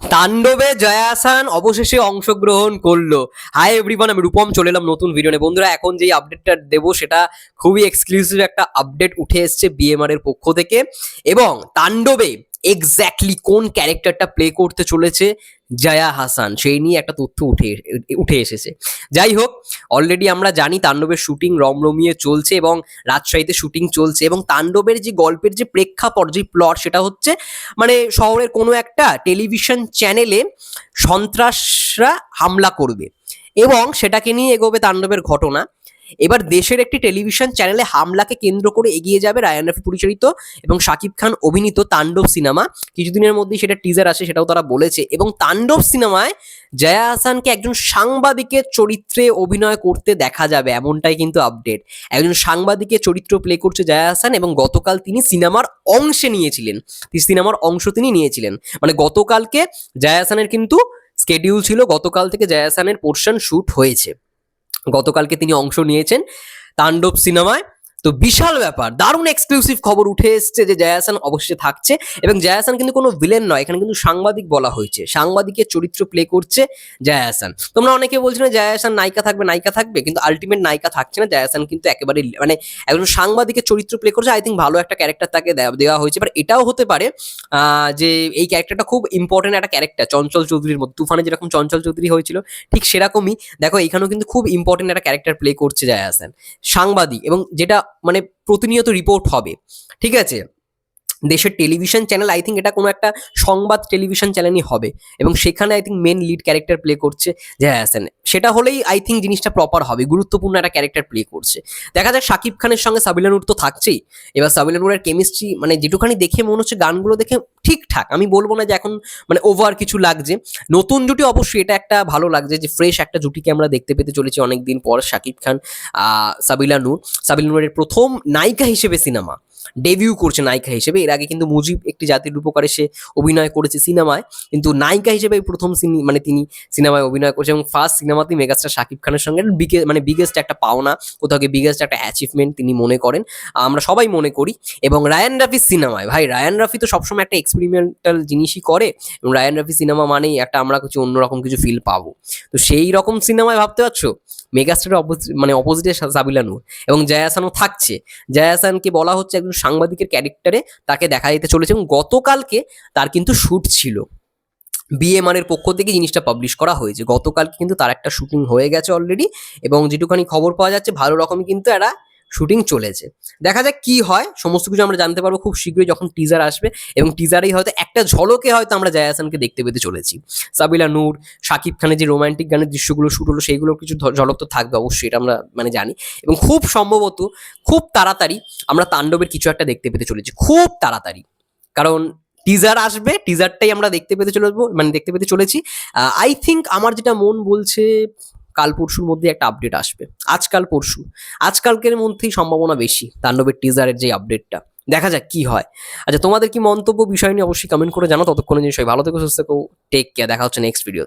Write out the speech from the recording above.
তাণ্ডবে জয়াসান অবশেষে অংশগ্রহণ করল। হাই এভরিওয়ান আমি রূপম, চলে এলাম নতুন ভিডিও নিয়ে। বন্ধুরা, এখন যেই আপডেটটা দেব, সেটা খুবই এক্সক্লুসিভ একটা আপডেট উঠে এসছে বিএমআর এর পক্ষ থেকে। এবং তাণ্ডবে এক্স্যাক্টলি কোন ক্যারেক্টারটা প্লে করতে চলেছে জয়া হাসান, সেই নিয়ে একটা তথ্য উঠে উঠে এসেছে। যাই হোক অলরেডি আমরা জানি তাণ্ডবের শুটিং রমরমিয়ে চলছে এবং রাজশাহীতে শুটিং চলছে এবং তাণ্ডবের যে গল্পের যে প্রেক্ষাপট, যে প্লট সেটা হচ্ছে মানে শহরের কোনো একটা টেলিভিশন চ্যানেলে সন্ত্রাসরা হামলা করবে এবং সেটাকে নিয়ে এগোবে তাণ্ডবের ঘটনা। এবার দেশের একটি টেলিভিশন চ্যানেলে হামলাকে কেন্দ্র করে এগিয়ে যাবে রায়ান রাফি পরিচালিত এবং শাকিব খান অভিনীত তাণ্ডব সিনেমা। কিছুদিনের মধ্যেই সেটা টিজার আসে, সেটাও তারা বলেছে। এবং তাণ্ডব সিনেমায় জয়া হাসানকে একজন সাংবাদিকের চরিত্রে অভিনয় করতে দেখা যাবে, এমনটাই কিন্তু আপডেট একজন সাংবাদিকের চরিত্র প্লে করছে জয়া হাসান এবং গতকাল তিনি সিনেমার অংশে নিয়েছিলেন। সিনেমার অংশ তিনি নিয়েছিলেন। মানে গতকালকে জয়া হাসানের কিন্তু স্কেডিউল ছিল, গতকাল থেকে জয়া হাসানের পোর্শন শ্যুট হয়েছে। গতকালকে তিনি অংশ নিয়েছেন। তাণ্ডব সিনেমায় তো বিশাল ব্যাপার, দারুণ এক্সক্লুসিভ খবর উঠে এসছে যে জয়াসান অবশ্যই থাকছে এবং জায়াসান কিন্তু কোনো ভিলেন নয়, এখানে কিন্তু সাংবাদিক বলা হয়েছে, সাংবাদিকের চরিত্র প্লে করছে জয়াসান। তোমরা অনেকে বলছো না জয়াসান নায়িকা থাকবে নায়িকা থাকবে, কিন্তু আলটিমেট নায়িকা থাকছে না, জয়াসান কিন্তু একেবারে মানে একজন সাংবাদিকের চরিত্র প্লে করছে আই থিঙ্ক ভালো একটা ক্যারেক্টার তাকে দেওয়া হয়েছে বাট এটাও হতে পারে যে এই ক্যারেক্টারটা খুব ইম্পর্টেন্ট একটা ক্যারেক্টার চঞ্চল চৌধুরীর মতো, তুফানে যেরকম চঞ্চল চৌধুরী হয়েছিল, ঠিক সেরকমই, দেখো এখানেও কিন্তু খুব ইম্পর্টেন্ট একটা ক্যারেক্টার প্লে করছে জয়া হাসান সাংবাদিক, এবং যেটা মানে প্রতিনিয়ত রিপোর্ট হবে ঠিক আছে? দেশের টেলিভিশন চ্যানেল আই থিঙ্ক এটা কোনো একটা সংবাদ টেলিভিশন চ্যানেলই হবে। এবং সেখানে I think main lead character play করছে জয়া হাসান সেটা হলেই আই থিঙ্ক জিনিসটা প্রপার হবে, গুরুত্বপূর্ণ একটা ক্যারেক্টার প্লে করছে। দেখা যাক শাকিব খানের সঙ্গে সাবিলা নূর তো থাকছেই। এবার সাবিলা নূরের কেমিস্ট্রি মানে যেটুখানি দেখে মনে হচ্ছে গানগুলো দেখে ঠিকঠাক আমি বলব না যে এখন মানে ওভার কিছু লাগছে। নতুন জুটি অবশ্যই এটা একটা ভালো লাগছে যে ফ্রেশ একটা জুটিকে আমরা দেখতে পেতে চলেছি অনেকদিন পর শাকিব খান সাবিলা নূর। সাবিলা প্রথম নায়িকা হিসেবে সিনেমা ডেবিউ করছে নায়িকা হিসেবে। এর আগে কিন্তু মুজিব একটি জাতির রূপকারে সে অভিনয় করেছে সিনেমায়। কিন্তু নায়িকা হিসেবে প্রথম সিনে মানে তিনি সিনেমায় অভিনয় করছে এবং ফার্স্ট সিনেমাতেই মেগাস্টার শাকিব খানের সঙ্গে বিগে মানে বিগেস্ট একটা পাওনা, কোথাও গিয়ে বিগেস্ট একটা অ্যাচিভমেন্ট তিনি মনে করেন। আমরা সবাই মনে করি। এবং রায়ান রাফির সিনেমায়, ভাই, রায়ান রাফি তো সবসময় একটা এক্সপেরিমেন্টাল জিনিসই করে। এবং রায়ান রাফি সিনেমা মানেই একটা আমরা কিছু অন্যরকম কিছু ফিল পাবো। তো সেই রকম সিনেমায় ভাবতে পারছ? মেগাস্টারের মানে অপোজিটে সাবিলা নূর এবং জয়াসানও থাকছে। জয়াসানকে বলা হচ্ছে একজন সাংবাদিকের ক্যারেক্টারে তাকে দেখা দিতে চলেছে এবং গতকালকে তার কিন্তু শ্যুট ছিল। বিএমআর এর পক্ষ থেকে জিনিসটা পাবলিশ করা হয়েছে। গতকালকে কিন্তু তার একটা শুটিং হয়ে গেছে অলরেডি এবং যেটুখানি খবর পাওয়া যাচ্ছে, ভালো রকমই কিন্তু একটা শুটিং চলেছে। দেখা যাক কি হয়, সমস্ত কিছু আমরা জানতে পারব খুব শীঘ্রই যখন টিজার আসবে এবং টিজারেই হয়তো একটা ঝলকে হয়তো আমরা জয়া হাসানকে দেখতে পেতে চলেছি। সাবিলা নূর শাকিব খানের যে রোমান্টিক গানের দৃশ্যগুলো শুট হলো সেইগুলোর কিছু ঝলক তো থাকবে অবশ্যই, এটা আমরা মানে জানি। এবং খুব সম্ভবত, খুব তাড়াতাড়ি আমরা তাণ্ডবের কিছু একটা দেখতে পেতে চলেছি, খুব তাড়াতাড়ি। কারণ টিজার আসবে টিজারটাই আমরা দেখতে পেতে চলবো মানে দেখতে পেতে চলেছি। আই থিঙ্ক আমার যেটা মন বলছে কাল পরশুর মধ্যে একটা আপডেট আসবে। আজকাল পরশু। আজকালকের মধ্যেই সম্ভাবনা বেশি, তাণ্ডবের টিজারের যে আপডেটটা দেখা যাক কি হয়। আচ্ছা তোমাদের কি মন্তব্য বিষয় নিয়ে অবশ্যই কমেন্ট করে জানো ততক্ষণে জিনিস ভালো থেকো, সুস্থ থেকো। টেক কেয়ার দেখা হচ্ছে নেক্সট ভিডিও